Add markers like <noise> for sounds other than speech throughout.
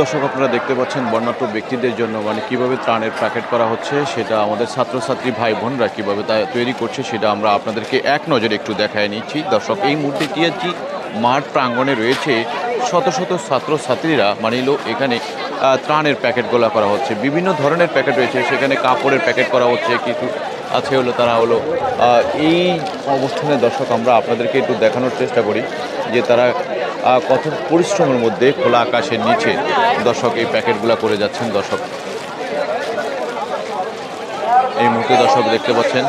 দর্শক আপনারা দেখতে পাচ্ছেন বর্ণাঢ্য ব্যক্তিদের জন্য মানে কীভাবে ত্রাণের প্যাকেট করা হচ্ছে, সেটা আমাদের ছাত্রছাত্রী ভাই বোনরা কীভাবে তা তৈরি করছে, সেটা আমরা আপনাদেরকে এক নজরে একটু দেখায় নিচ্ছি। দর্শক, এই মুহূর্তে টিএসজি মাঠ প্রাঙ্গণে রয়েছে শত শত ছাত্রছাত্রীরা মানে হলো এখানে ত্রাণের প্যাকেটগুলো করা হচ্ছে। বিভিন্ন ধরনের প্যাকেট রয়েছে, সেখানে কাপড়ের প্যাকেট করা হচ্ছে, কিছু আছে হলো, তারা হলো এই অবস্থানে দর্শক আমরা আপনাদেরকে একটু দেখানোর চেষ্টা করি, যে তারা কত পরিশ্রমের মধ্যে খোলা আকাশের নিচে দর্শক এই প্যাকেটগুলো করে যাচ্ছেন, দর্শক। এই মুহূর্তে দর্শক দেখতে পাচ্ছেন,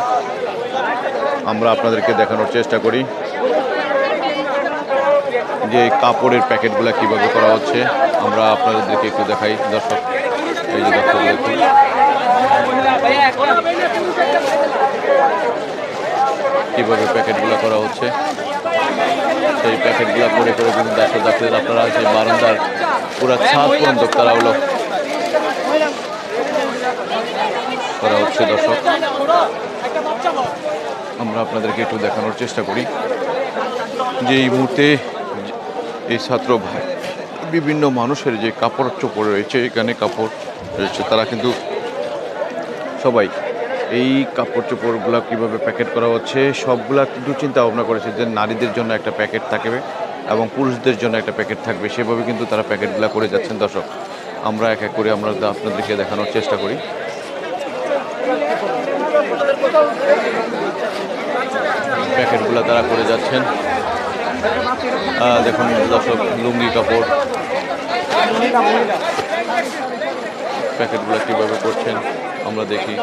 আমরা আপনাদেরকে দেখানোর চেষ্টা করি যে কাপড়ের প্যাকেটগুলো কীভাবে করা হচ্ছে। আমরা আপনাদেরকে একটু দেখাই, দর্শক। এই যে দর্শক দেখুন। কীভাবে প্যাকেটগুলো করা হচ্ছে। সেই প্যাকেটগুলো করে করে কিন্তু দর্শক ডাক্তার আপনারা সেই বারান্দার পুরো ছাদ পর্যন্ত তারা হলো। করা হচ্ছে দর্শক। আমরা আপনাদেরকে একটু দেখানোর চেষ্টা করি যে এই মুহূর্তে এই ছাত্র ভাই, বিভিন্ন মানুষের যে কাপড় চোপড় রয়েছে, এখানে কাপড় রয়েছে, তারা কিন্তু সবাই এই কাপড় চোপড়গুলো কীভাবে প্যাকেট করা হচ্ছে, সবগুলা কিন্তু চিন্তা ভাবনা করেছে যে নারীদের জন্য একটা প্যাকেট থাকবে এবং পুরুষদের জন্য একটা প্যাকেট থাকবে। সেভাবে কিন্তু তারা প্যাকেটগুলো করে যাচ্ছেন, দর্শক। আমরা এক এক করে আমরা আপনাদেরকে দেখানোর চেষ্টা করি। প্যাকেটগুলো তারা করে যাচ্ছেন। দেখুন দর্শক, লুঙ্গি কাপড়। প্যাকেটগুলো কীভাবে করছেন, আমরা দেখি।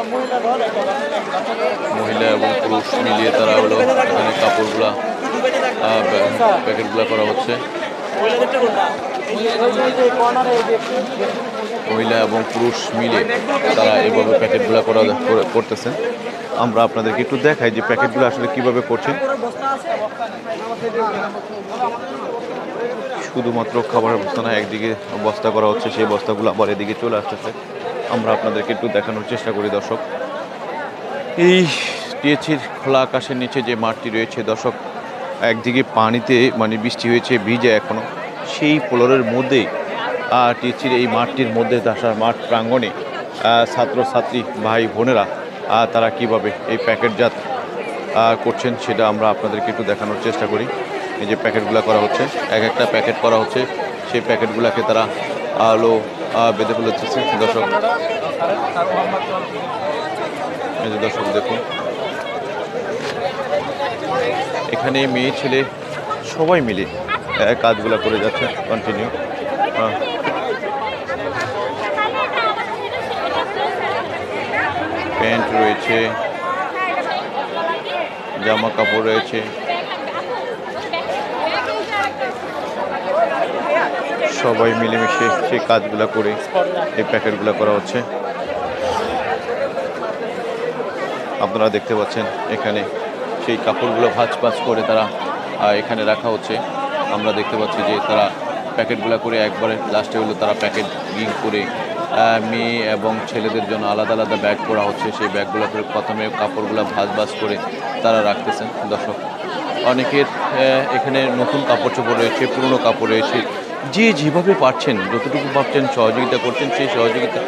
মহিলা এবং পুরুষ মিলিয়ে তারা হলো এখানে কাপড়গুলা প্যাকেটগুলো করা হচ্ছে। মহিলা এবং পুরুষ মিলে তারা এভাবে প্যাকেটগুলো করে- করতেছেন আমরা আপনাদেরকে একটু দেখাই যে প্যাকেটগুলো আসলে কীভাবে করছেন। শুধুমাত্র খাবারের বস্তা না একদিকে বস্তা করা হচ্ছে, সেই বস্তাগুলো আবার এদিকে চলে আসতেছে। আমরা আপনাদেরকে একটু দেখানোর চেষ্টা করি, দর্শক। এই টিএছির খোলা আকাশের নিচে যে মাঠটি রয়েছে, দর্শক, একদিকে পানিতে মানে বৃষ্টি হয়েছে, ভিজে এখনও সেই ফ্লোরের মধ্যে টিএছির এই মাঠটির মধ্যে আসা মাঠ প্রাঙ্গণে ছাত্রছাত্রী ভাই বোনেরা তারা কীভাবে এই প্যাকেটজাত করছেন সেটা আমরা আপনাদেরকে একটু দেখানোর চেষ্টা করি। এই যে প্যাকেটগুলো করা হচ্ছে, এক একটা প্যাকেট করা হচ্ছে, সেই প্যাকেটগুলোকে তারা আলো বেঁধে ফেলেছে। দর্শক দর্শক, দেখুন। এখানে মেয়ে, ছেলে, সবাই মিলে কাজগুলো করে যাচ্ছে কন্টিনিউ প্যান্ট রয়েছে, জামা কাপড় রয়েছে। সবাই মিলেমিশে সেই কাজগুলো করে এই প্যাকেটগুলো করা হচ্ছে। আপনারা দেখতে পাচ্ছেন এখানে সেই কাপড়গুলো ভাঁজ ভাঁজ করে তারা এখানে রাখা হচ্ছে। আমরা দেখতে পাচ্ছি যে তারা প্যাকেটগুলো করে একবারে লাস্টে হলো তারা প্যাকেট গিং করে মেয়ে এবং ছেলেদের জন্য আলাদা আলাদা ব্যাগ করা হচ্ছে। সেই ব্যাগগুলো করে প্রথমে কাপড়গুলো ভাঁজ ভাঁজ করে তারা রাখতেছেন। দর্শক, অনেকের এখানে নতুন কাপড় চোপড় রয়েছে, পুরনো কাপড় রয়েছে। যে যেভাবে পারছেন, যতটুকু পারছেন, সহযোগিতা করছেন, সেই সহযোগিতা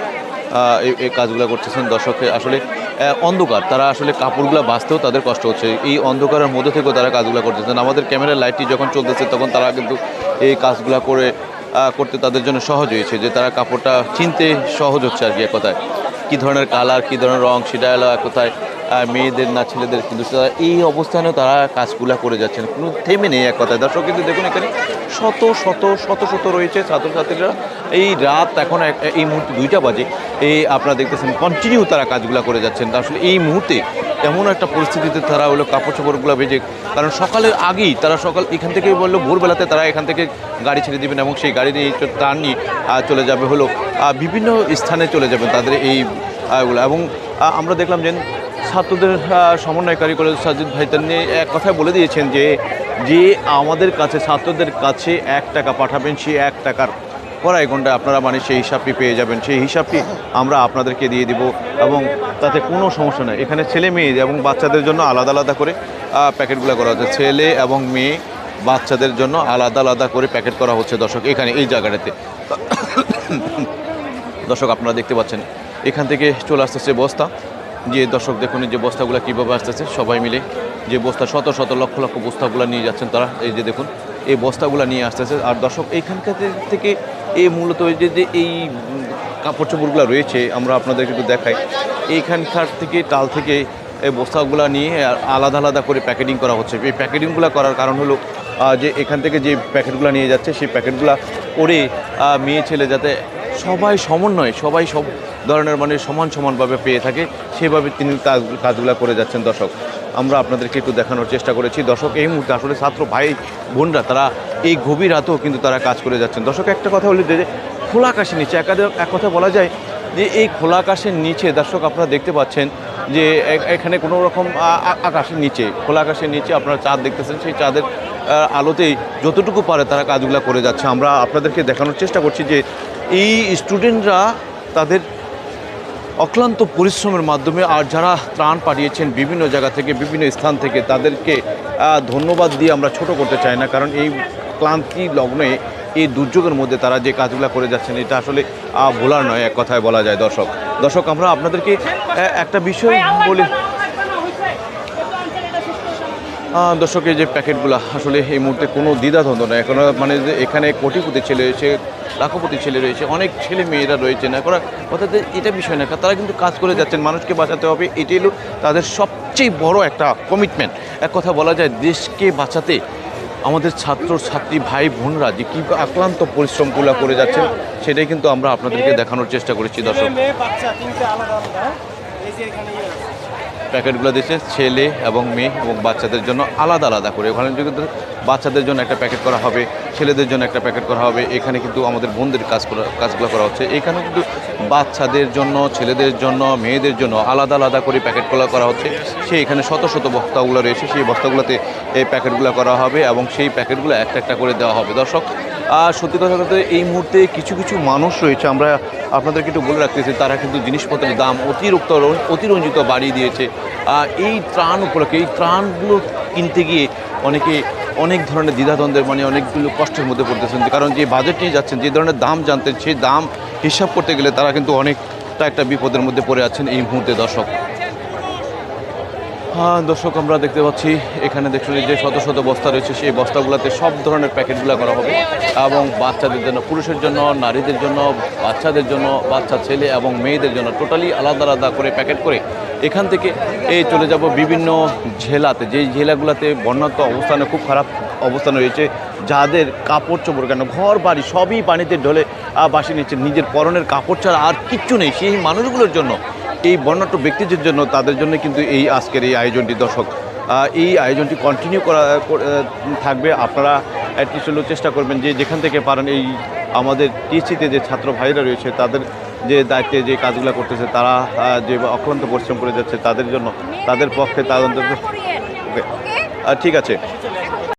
এই- কাজগুলো করতেছেন দর্শকে আসলে অন্ধকার। তারা আসলে কাপড়গুলো বাঁচতেও তাদের কষ্ট হচ্ছে। এই অন্ধকারের মধ্যে থেকেও তারা কাজগুলো করতেছেন। আমাদের ক্যামেরার লাইটটি যখন চলতেছে, তখন তারা কিন্তু এই কাজগুলো করে করতে তাদের জন্য সহজ হয়েছে যে তারা কাপড়টা চিনতে সহজ হচ্ছে আর কি এক কথায়। কী ধরনের কালার, কী ধরনের রং, সেটা হলো এক কথায় মেয়েদের না ছেলেদের কিন্তু এই অবস্থানেও তারা কাজগুলো করে যাচ্ছেন। কোনো থেমে নেই এক কথায়। দর্শক, কিন্তু দেখুন এখানে শত শত শত শত রয়েছে ছাত্রছাত্রীরা। এই রাত এখন এই মুহূর্তে দুইটা বাজে। এই আপনারা দেখতেছেন কন্টিনিউ তারা কাজগুলো করে যাচ্ছেন। আসলে এই মুহূর্তে এমন একটা পরিস্থিতিতে তারা হলো কাপড় চোপড়গুলো ভেজে, কারণ সকালের আগেই তারা সকাল এখান থেকে বলল, ভোরবেলাতে তারা এখান থেকে গাড়ি ছেড়ে দেবেন এবং সেই গাড়ি নিয়ে তার নিয়ে চলে যাবে হলো বিভিন্ন স্থানে চলে যাবেন তাদের এই এবং আমরা দেখলাম যে ছাত্রদের সমন্বয়কারী করে সাজিদ ভাই তার নিয়ে এক কথায় বলে দিয়েছেন যে যে আমাদের কাছে, ছাত্রদের কাছে এক টাকা পাঠাবেন সেই এক টাকার পড়াই ঘন্টায় আপনারা মানে সেই হিসাবটি পেয়ে যাবেন। সেই হিসাবটি আমরা আপনাদেরকে দিয়ে দিব এবং তাতে কোনো সমস্যা নেই। এখানে ছেলে, মেয়ে এবং বাচ্চাদের জন্য আলাদা আলাদা করে প্যাকেটগুলো করা হচ্ছে। ছেলে এবং মেয়ে বাচ্চাদের জন্য আলাদা আলাদা করে প্যাকেট করা হচ্ছে। দর্শক, এখানে, এই জায়গাটাতে। <coughs> দর্শক, আপনারা দেখতে পাচ্ছেন, এখান থেকে চলে আসতেছে বস্তা। যে দর্শক দেখুন যে বস্তাগুলো কীভাবে আসতেছে, সবাই মিলে যে বস্তা, শত শত লক্ষ লক্ষ বস্তাগুলো নিয়ে যাচ্ছেন তারা, এই যে দেখুন, এই বস্তাগুলো নিয়ে আসতেছে। আর দর্শক এইখানকার থেকে এই মূলত যে যে এই কাপড় চোপড়গুলো রয়েছে, আমরা আপনাদেরকে একটু দেখাই। এইখানকার থেকে টাল থেকে এই বস্তাগুলো নিয়ে আলাদা আলাদা করে প্যাকেটিং করা হচ্ছে। এই প্যাকেটিংগুলো করার কারণ হলো যে এখান থেকে যে প্যাকেটগুলো নিয়ে যাচ্ছে, সেই প্যাকেটগুলো করে মেয়ে ছেলে যাতে সবাই সমন্বয় সবাই সব ধরনের মানে সমান সমানভাবে পেয়ে থাকে। সেভাবে তিনি কাজ, কাজগুলো করে যাচ্ছেন দর্শক। আমরা আপনাদেরকে একটু দেখানোর চেষ্টা করেছি। দর্শক, এই মুহূর্তে আসলে ছাত্র ভাই, বোনরা, তারা এই গভীর রাতেও কিন্তু তারা কাজ করে যাচ্ছেন। দর্শক, একটা কথা বলি, যে খোলা আকাশের নিচে এক কথা বলা যায় যে, এই খোলা আকাশের নিচে, দর্শক, আপনারা দেখতে পাচ্ছেন যে এখানে কোনো রকম আকাশের নিচে, খোলা আকাশের নিচে আপনারা চাঁদ দেখতেছেন। সেই চাঁদের আলোতেই যতটুকু পারে তারা কাজগুলো করে যাচ্ছে। আমরা আপনাদেরকে দেখানোর চেষ্টা করছি যে এই স্টুডেন্টরা তাদের অক্লান্ত পরিশ্রমের মাধ্যমে আর যারা ত্রাণ পাঠিয়েছেন বিভিন্ন জায়গা থেকে, বিভিন্ন স্থান থেকে, তাদেরকে ধন্যবাদ দিয়ে আমরা ছোট করতে চাই না। কারণ এই ক্লান্তি লগ্নে, এই দুর্যোগের মধ্যে তারা যে কাজগুলো করে যাচ্ছেন, এটা আসলে ভোলার নয়, এক কথায় বলা যায় দর্শক। দর্শক, আমরা আপনাদেরকে একটা বিষয় বলি। আহ, দর্শক এই যে প্যাকেটগুলো আসলে এই মুহূর্তে কোনো দ্বিধাদ্বন্দ্ব নেই। এখন মানে যে এখানে কোটিপতি ছেলে রয়েছে লাখপতি ছেলে রয়েছে অনেক ছেলে মেয়েরা রয়েছে না করা অর্থাৎ এটা বিষয় না তারা কিন্তু কাজ করে যাচ্ছেন মানুষকে বাঁচাতে হবে এটাই হলো তাদের সবচেয়ে বড় একটা কমিটমেন্ট এক কথা বলা যায় দেশকে বাঁচাতে আমাদের ছাত্র ছাত্রী ভাই বোনরা যে কী আক্রান্ত পরিশ্রমগুলো করে যাচ্ছেন সেটাই কিন্তু আমরা আপনাদেরকে দেখানোর চেষ্টা করেছি দর্শক। প্যাকেটগুলো দিচ্ছে ছেলে এবং মেয়ে এবং বাচ্চাদের জন্য আলাদা আলাদা করে। ওখানে কিন্তু বাচ্চাদের জন্য একটা প্যাকেট করা হবে, ছেলেদের জন্য একটা প্যাকেট করা হবে। এখানে কিন্তু আমাদের বোনদের কাজ করা, কাজগুলো করা হচ্ছে। এখানে কিন্তু বাচ্চাদের জন্য, ছেলেদের জন্য, মেয়েদের জন্য আলাদা আলাদা করে প্যাকেটগুলো করা হচ্ছে। সেই এখানে শত শত বস্তাগুলো রয়েছে। সেই বস্তাগুলোতে এই প্যাকেটগুলো করা হবে এবং সেই প্যাকেটগুলো একটা একটা করে দেওয়া হবে। দর্শক সত্যি কথা বলতে এই মুহূর্তে কিছু কিছু মানুষ রয়েছে, আমরা আপনাদেরকে একটু বলে রাখতেছি, তারা কিন্তু জিনিসপত্রের দাম অতিরিক্ত অতিরঞ্জিত বাড়িয়ে দিয়েছে। আর এই ত্রাণ উপলক্ষে, এই ত্রাণগুলো কিনতে গিয়ে অনেকে অনেক ধরনের দ্বিধাদ্বন্দ্বের মানে অনেকগুলো কষ্টের মধ্যে পড়তেছেন, কারণ যে বাজেট নিয়ে যাচ্ছেন, যে ধরনের দাম জানতেন সেই দাম হিসাব করতে গেলে তারা কিন্তু অনেকটা একটা বিপদের মধ্যে পড়ে আছেন এই মুহূর্তে দর্শক। দর্শক, আমরা দেখতে পাচ্ছি, এখানে দেখুন যে শত শত বস্তা রয়েছে, সেই বস্তাগুলোতে সব ধরনের প্যাকেটগুলো করা হবে। এবং বাচ্চাদের জন্য, পুরুষের জন্য, নারীদের জন্য, বাচ্চাদের জন্য, বাচ্চা, ছেলে এবং মেয়েদের জন্য টোটালি আলাদা আলাদা করে প্যাকেট করে এখান থেকে এই চলে যাব বিভিন্ন জেলাতে। যেই জেলাগুলোতে বন্যাত্ম অবস্থানে খুব খারাপ অবস্থান রয়েছে, যাদের কাপড় চোপড় কেন, ঘর, বাড়ি সবই পানিতে ঢলে বাসি নিচ্ছে। নিজের পরনের কাপড় ছাড়া আর কিচ্ছু নেই। সেই মানুষগুলোর জন্য এই বর্ণাঢ্য ব্যক্তিদের জন্য তাদের জন্য কিন্তু এই আজকের এই আয়োজনটি। দর্শক এই আয়োজনটি কন্টিনিউ করা থাকবে। আপনারা অ্যাটলিস্ট হলেও চেষ্টা করবেন যে যেখান থেকে পারেন এই আমাদের টিএসসিতে যে ছাত্র ভাইরা রয়েছে তাদের যে দায়িত্বে যে কাজগুলো করতেছে তারা যে অক্লান্ত পরিশ্রম করে যাচ্ছে তাদের জন্য তাদের পক্ষে তাদের ঠিক আছে।